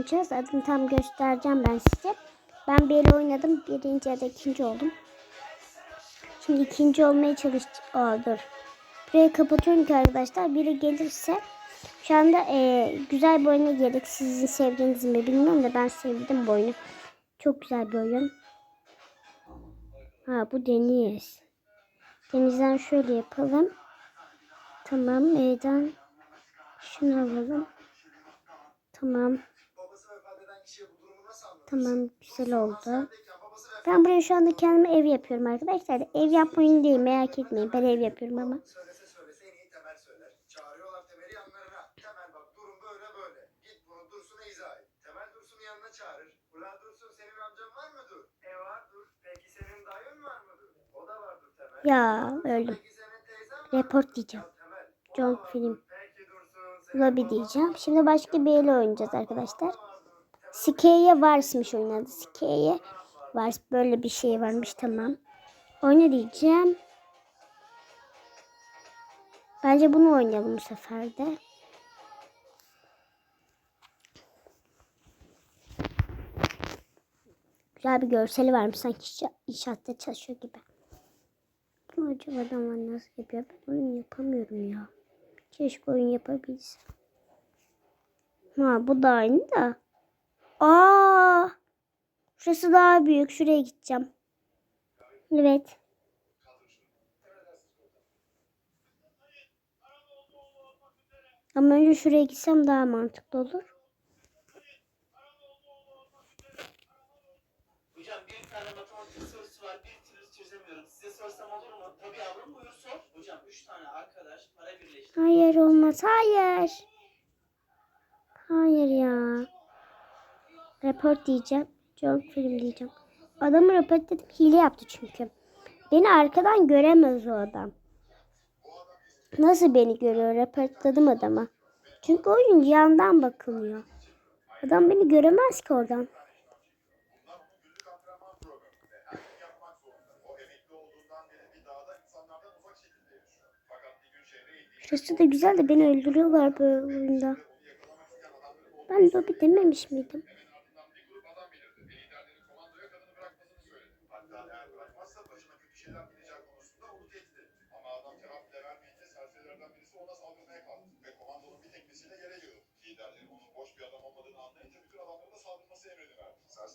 oynayacağız. Adını tam göstereceğim ben size. Ben bir oynadım. Birinci ya da ikinci oldum. Şimdi ikinci olmaya çalıştım. Aa dur. Burayı kapatıyorum ki arkadaşlar. Biri gelirse şu anda e, güzel bir oyuna girdik. Sizin sevdiğiniz mi bilmiyorum da ben sevdim bu oyunu. Çok güzel bir oyun. Ha bu deniz. Denizden şöyle yapalım. Tamam meydan. Şunu alalım. Tamam. Tamam güzel oldu. Ben buraya şu anda kendime ev yapıyorum arkadaşlar. Ev yapma oyunu değil merak etmeyin. Ben ev yapıyorum ama. Söylese söylese en iyi temel söyler. Çağırıyorlar temeli yanlarına. Temel bak durum böyle böyle. Git bunu Dursun'a izah et. Temel Dursun'u yanına çağırır. Ulan Dursun senin amcan var mıdır? E vardır. Peki senin dayın var mıdır? O da vardır Temel. Ya öldüm. Report diyeceğim. John film. Lobby diyeceğim. Şimdi başka bir ele oynayacağız arkadaşlar. Skeye Vars'mış oynadı. Skeye Vars böyle bir şey varmış tamam. Oyna diyeceğim. Bence bunu oynayalım bu sefer de. Güzel bir görseli varmış sanki inşa- inşaatta çalışıyor gibi. Bu acaba adamlar nasıl yapıyor? Ben oyun yapamıyorum ya. Keşke oyun yapabilsem. Ha bu da aynı da. Aa! Şurası daha büyük. Şuraya gideceğim. Evet. Ama önce şuraya gitsem daha mantıklı olur. Hocam bir tane matematik sorusu var. Bir türlü çözemiyorum. Size sorsam olur mu? Tabii yavrum buyur sor. Hocam üç tane arkadaş para birleştirdi. Hayır olmaz. Hayır. Hayır ya. Report diyeceğim. John film diyeceğim. Adamı report dedim. Hile yaptı çünkü. Beni arkadan göremez o adam. Nasıl beni görüyor? Reportladım adama. Çünkü oyun yandan bakılıyor. Adam beni göremez ki oradan. Şurası da güzel de beni öldürüyorlar böyle oyunda. Ben lobi dememiş miydim?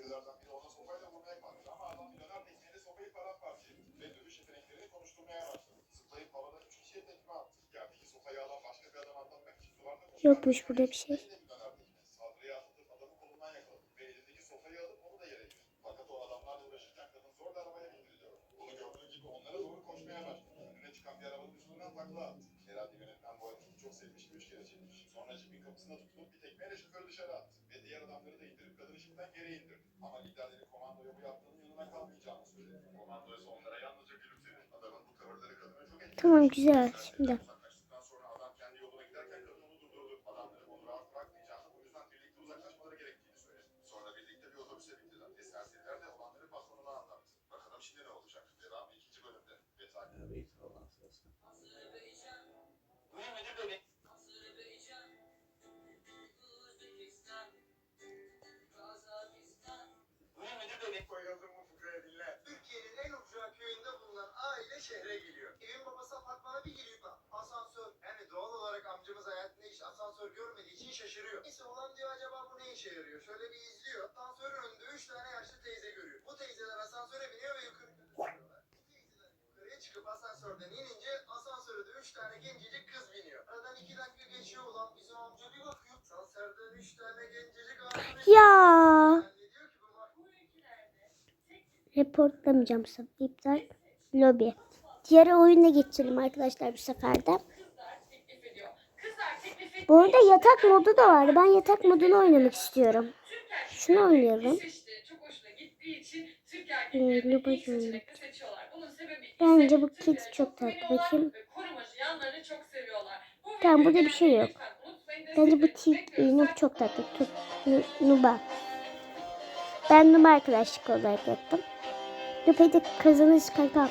Verdi. Serserilerden biri ona sopayla vurmaya kalktı ama adam bir döner tekmeyle sopayı paramparça etti ve dövüş yeteneklerini konuşturmaya başladı. Zıplayıp havada üç kişiye tekme attı. Yerdeki sopayı alan başka bir adam atlatmak için duvarda koşarken Yokmuş burada bir şey. Saldırıya atlatıp adamı kolundan yakaladı ve elindeki sopayı alıp onu da yere yığdı. Fakat o adamlarla uğraşırken kadın zorla arabaya bindiriliyor. Bunu gördüğü gibi onlara doğru koşmaya başladı. Önüne çıkan bir arabanın üstünden takla attı. Herhalde yönetmen bu hareketi çok sevmiş ve üç kere çekmiş. Sonra jipin kapısına tutup bir tekmeyle şoförü dışarı attı. Da indirip kadını jipten geri indirdi. Ama liderleri komandoya bu yaptığının yanına kalmayacağını söyledi. Komando ise onlara yalnızca gülümsedi. Adamın bu tavırları kadını çok etkiledi. Tamam güzel. Şimdi. Bey. Koyalım bu fıkraya dinle. Türkiye'nin en ucra köyünde bulunan aile şehre geliyor. Evin babası apartmana bir giriyor. Asansör. Yani doğal olarak amcamız hayatında hiç asansör görmediği için şaşırıyor. Neyse olan diyor acaba bu ne işe yarıyor? Şöyle bir izliyor. Asansörün önünde üç tane yaşlı teyze görüyor. Bu teyzeler asansöre biniyor ve yukarı çıkıyorlar. Bu teyzeler yukarıya çıkıp asansörden inince asansöre de üç tane gencecik kız biniyor. Aradan iki dakika geçiyor ulan bizim amca bir bakıyor. Asansörden üç tane gencecik ağzını Ya. Zannediyor ki bu bak- Reportlamayacağım. İptal. Lobi. Diğer oyuna geçelim arkadaşlar bu sefer de. Bu arada yatak modu da var. Ben yatak modunu oynamak istiyorum. Şunu oynayalım. Sebebi ise Bence bu kedi çok tatlı. Bakayım. Tamam, burada bir şey yok. Bence bu. Noob çok tatlı. Nuba. Ben Nuba arkadaşlık olarak yaptım. Da kazanırız kanka.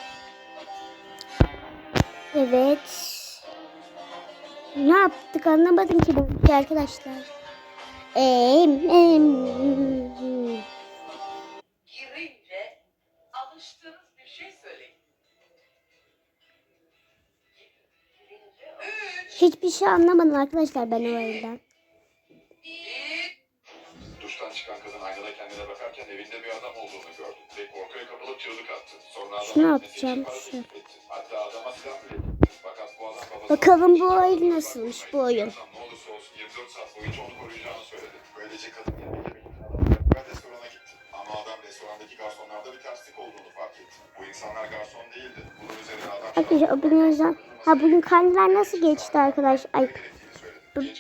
Evet. Ne yaptık anlamadım ki bu arkadaşlar. Girince alıştığınız bir şey söyleyin. Hiçbir şey anlamadım arkadaşlar ben o oyundan. Duştan çıkan kadın aynada kendine bakarken evinde bir adam olduğunu gördü ve korkuya kapılıp çığlık attı. Sonra Şunu atacağım, şu. Hatta adama silah bile. Fakat bu adam babası... Bakalım bu oyun nasılmış, bu oyun. Ne olursa olsun 24 saat boyunca onu koruyacağını söyledi. Böylece kadın bir ve restorana gitti. Ama adam restorandaki garsonlarda bir terslik olduğunu fark etti. Bu insanlar garson değildi. Bunun üzerine adam... Arkadaşlar o yüzden... Ha bugün karneler nasıl geçti arkadaş? Ay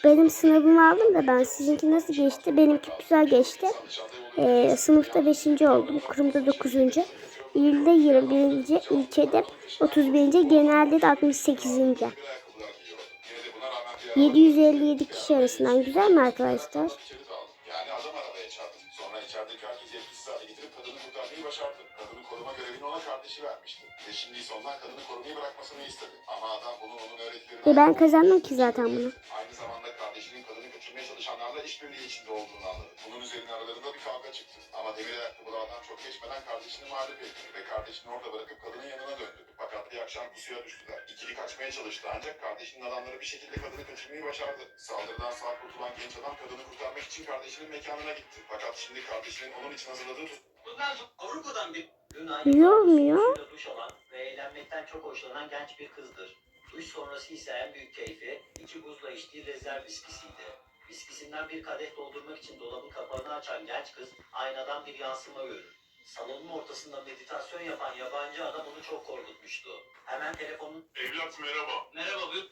benim sınavımı aldım da ben sizinki nasıl geçti? Benimki güzel geçti. Ee, sınıfta 5. oldum. Kurumda 9. İlde 21. ilçede 31. genelde de 68. 757 kişi arasından güzel mi arkadaşlar? Yani adam arabaya çarptı. Sonra içerideki herkesi etkisiz hale getirip kadını kurtarmayı başardı. Koruma görevini ona kardeşi vermişti. Ve şimdi ise ondan kadını korumayı bırakmasını istedi. Ama adam bunu onun öğretilerine... E ben kazandım ki zaten bunu. Aynı zamanda kardeşinin kadını kaçırmaya çalışanlarla işbirliği içinde olduğunu anladı. Bunun üzerine aralarında bir kavga çıktı. Ama demir ayakkabılı adam çok geçmeden kardeşini mağlup etti. Ve kardeşini orada bırakıp kadının yanına döndü. Fakat bir akşam pusuya düştüler. İkili kaçmaya çalıştı ancak kardeşinin adamları bir şekilde kadını kaçırmayı başardı. Saldırıdan sağ kurtulan genç adam kadını kurtarmak için kardeşinin mekanına gitti. Fakat şimdi kardeşinin onun için hazırladığı tuz Bundan sonra Avrupa'dan bir Luna Yormuyor. suyla duş alan ve eğlenmekten çok hoşlanan genç bir kızdır. Duş sonrası ise en büyük keyfi iki buzla içtiği rezerv viskisiydi. Viskisinden bir kadeh doldurmak için dolabın kapağını açan genç kız aynadan bir yansıma görür. Salonun ortasında meditasyon yapan yabancı adam onu çok korkutmuştu. Hemen telefonun Evlat merhaba. Merhaba buyur.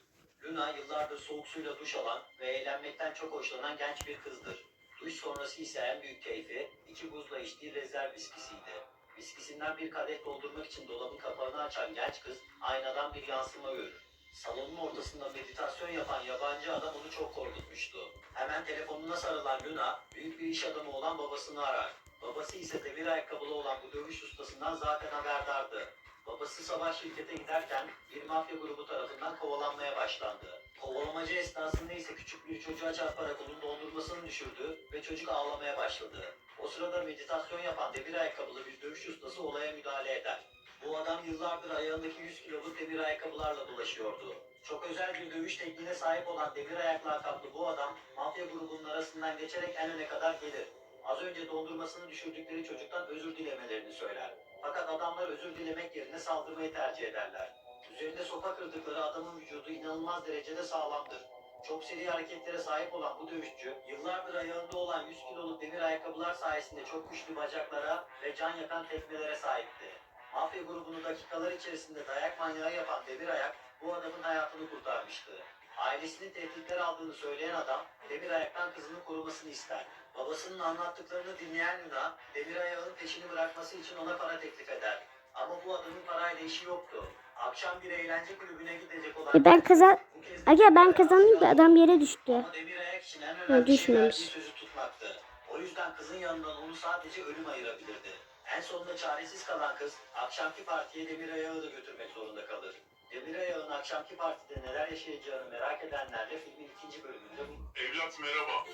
Luna yıllardır soğuk suyla duş alan ve eğlenmekten çok hoşlanan genç bir kızdır. Duş sonrası ise en büyük keyfi iki buzla içtiği rezerv viskisiydi. Viskisinden bir kadeh doldurmak için dolabın kapağını açan genç kız aynadan bir yansıma görür. Salonun ortasında meditasyon yapan yabancı adam onu çok korkutmuştu. Hemen telefonuna sarılan Luna, büyük bir iş adamı olan babasını arar. Babası ise demir ayakkabılı olan bu dövüş ustasından zaten haberdardı. Babası sabah şirkete giderken bir mafya grubu tarafından kovalanmaya başlandı. Kovalamacı esnasında ise küçük bir çocuğa çarparak onun dondurmasını düşürdü ve çocuk ağlamaya başladı. O sırada meditasyon yapan demir ayakkabılı bir dövüş ustası olaya müdahale eder. Bu adam yıllardır ayağındaki 100 kiloluk demir ayakkabılarla dolaşıyordu. Çok özel bir dövüş tekniğine sahip olan demir ayaklı lakaplı bu adam mafya grubunun arasından geçerek en öne kadar gelir. Az önce dondurmasını düşürdükleri çocuktan özür dilemelerini söyler. Fakat adamlar özür dilemek yerine saldırmayı tercih ederler. Üzerinde sopa kırdıkları adamın vücudu inanılmaz derecede sağlamdır. Çok seri hareketlere sahip olan bu dövüşçü, yıllardır ayağında olan 100 kiloluk demir ayakkabılar sayesinde çok güçlü bacaklara ve can yakan tekmelere sahipti. Mafya grubunu dakikalar içerisinde dayak manyağı yapan Demir Ayak bu adamın hayatını kurtarmıştı. Ailesinin tehditler aldığını söyleyen adam Demir Ayak'tan kızını korumasını ister. Babasının anlattıklarını dinleyen Luna, Demir Ayak'ın peşini bırakması için ona para teklif eder. Ama bu adamın parayla işi yoktu. Akşam bir eğlence kulübüne gidecek olan... E ben kazan... Aga ben kazandım da adam yere düştü. ama Demir Ayak için en önemli düşmemiş. sözü tutmaktı. O yüzden kızın yanından onu sadece ölüm ayırabilirdi. En sonunda çaresiz kalan kız akşamki partiye Demir Ayak'ı da götürmek zorunda kalır. Demir Ayak'ın akşamki partide neler yaşayacağını merak edenlerle filmin ikinci bölümünde bu Evlat merhaba.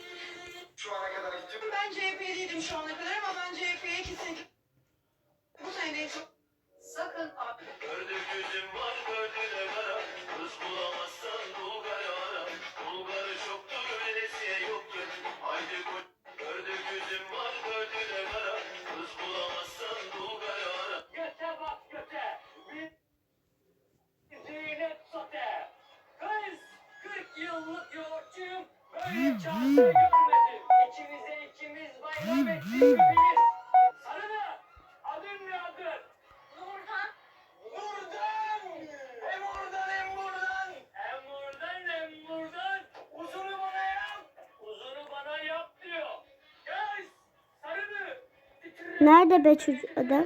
Şu ana kadar gittim. Ben CHP'liydim şu ana kadar çanta görmedim İçimize ikimiz bayram ettik bilir Sarılı Adın ne adın? Nurhan Buradan! Hem oradan hem buradan! Hem oradan hem buradan! Uzunu bana yap! Uzunu bana yap diyor! Göz! Sarını! Titre! Nerede be çocuk? Adam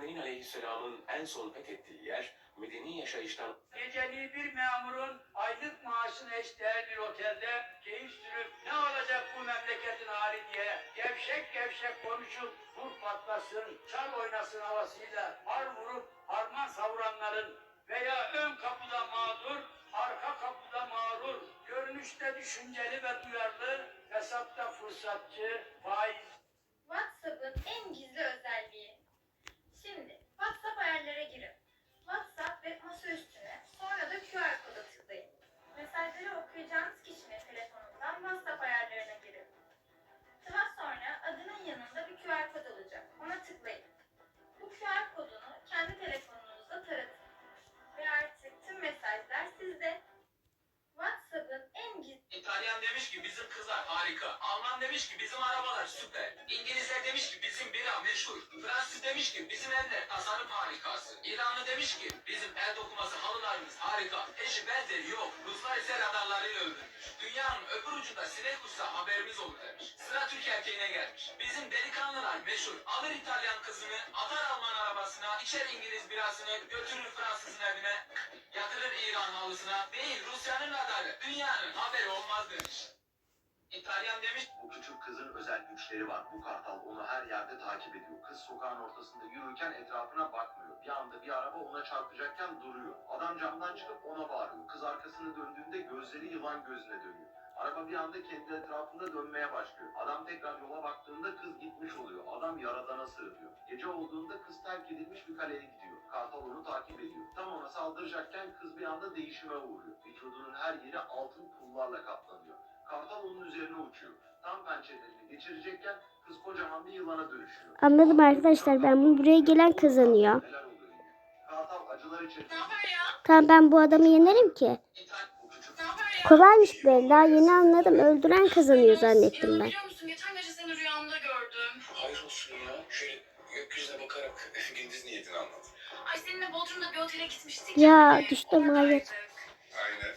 Efendinin aleyhisselamın en son fethettiği yer medeni yaşayıştan Geceliği bir memurun aylık maaşına eşdeğer bir otelde keyif sürüp ne olacak bu memleketin hali diye gevşek gevşek konuşup vur patlasın, çal oynasın havasıyla har vurup harman savuranların veya ön kapıda mağdur, arka kapıda mağrur, görünüşte düşünceli ve duyarlı, hesapta fırsatçı, faiz WhatsApp'ın en gizli özelliği. Şimdi WhatsApp ayarlara girin. WhatsApp ve masa üstüne sonra da QR kodu tıklayın. Mesajları okuyacağınız kişinin telefonundan WhatsApp ayarlarına girin. Daha sonra adının yanında bir QR kod olacak. Ona tıklayın. Bu QR kodunu kendi telefonunuzda taratın. Ve artık tüm mesajlar sizde. WhatsApp'ın en demiş ki bizim kızlar harika. Alman demiş ki bizim arabalar süper. İngilizler demiş ki bizim bira meşhur. Fransız demiş ki bizim evler tasarım harikası. İranlı demiş ki bizim el dokuması halılarımız harika. Eşi benzeri yok. Ruslar ise radarlarıyla öldürmüş. Dünyanın öbür ucunda sinek uçsa haberimiz olur demiş. Sıra Türk erkeğine gelmiş. Bizim delikanlılar meşhur. Alır İtalyan kızını, atar Alman arabasına, içer İngiliz birasını, götürür Fransızın evine, yatırır İran halısına. Değil Rusya'nın radarı. Dünyanın haberi olmaz demiş. İtalyan demiş Bu küçük kızın özel güçleri var. Bu kartal onu her yerde takip ediyor. Kız sokağın ortasında yürürken etrafına bakmıyor. Bir anda bir araba ona çarpacakken duruyor. Adam camdan çıkıp ona bağırıyor. Kız arkasını döndüğünde gözleri yılan gözüne dönüyor. Araba bir anda kendi etrafında dönmeye başlıyor. Adam tekrar yola baktığında kız gitmiş oluyor. Adam yaradana sığınıyor. Gece olduğunda kız terk edilmiş bir kaleye gidiyor. Kartal onu takip ediyor. Tam ona saldıracakken kız bir anda değişime uğruyor. Vücudunun her yeri altın pullarla kaplanıyor. Kartal onun üzerine uçuyor. Tam pençelerini geçirecekken kız kocaman bir yılana dönüşüyor. Anladım arkadaşlar. Ben bunu buraya gelen kazanıyor. Neler oluyor yine? Kartal acılar içerisinde... Tamam ben bu adamı yenerim ki. Küçük Kolaymış be. Daha yeni anladım. Öldüren kazanıyor zannettim ben. Geçen gece seni rüyamda gördüm. hayır olsun ya. Şöyle gökyüzüne bakarak gündüz niyetini anlat. Ay seninle Bodrum'da bir otele gitmiştik. Ya, düştüm, hayır. Aynen.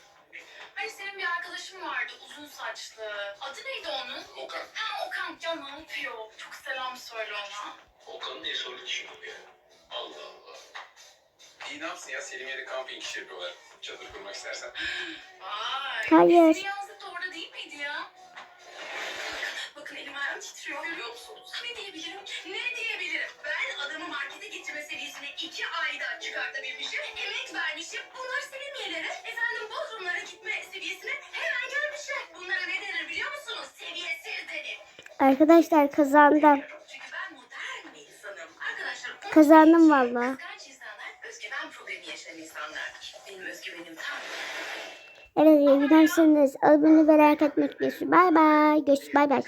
Hani senin bir arkadaşın vardı uzun saçlı. Adı neydi onun? Okan. Ha Okan ya ne yapıyor? Çok selam söyle ona. Okan'ın diye soru düşündüm ya. Allah Allah. İyi ne yapsın ya Selim yeri kamping işi yapıyorlar. Çadır kurmak istersen. Vay. Hayır. Senin yazlık da orada değil miydi ya? Bakın elim ayağım titriyor görüyor musunuz? Ne diyebilirim? Ne diyebilirim? Ben adamı markete getirme seviyesine iki ayda çıkartabilmişim. Emek vermişim. Bunlar seviyelere. Efendim Bodrumlara gitme seviyesine hemen gelmişler. Bunlara ne denir biliyor musunuz? Seviyesiz denir. Arkadaşlar kazandım. Çünkü ben modern bir insanım. Arkadaşlar Kazandım valla. İyi giderseniz abone ve like etmeyi unutmayın. Bay bay. Görüşürüz. Bay bay.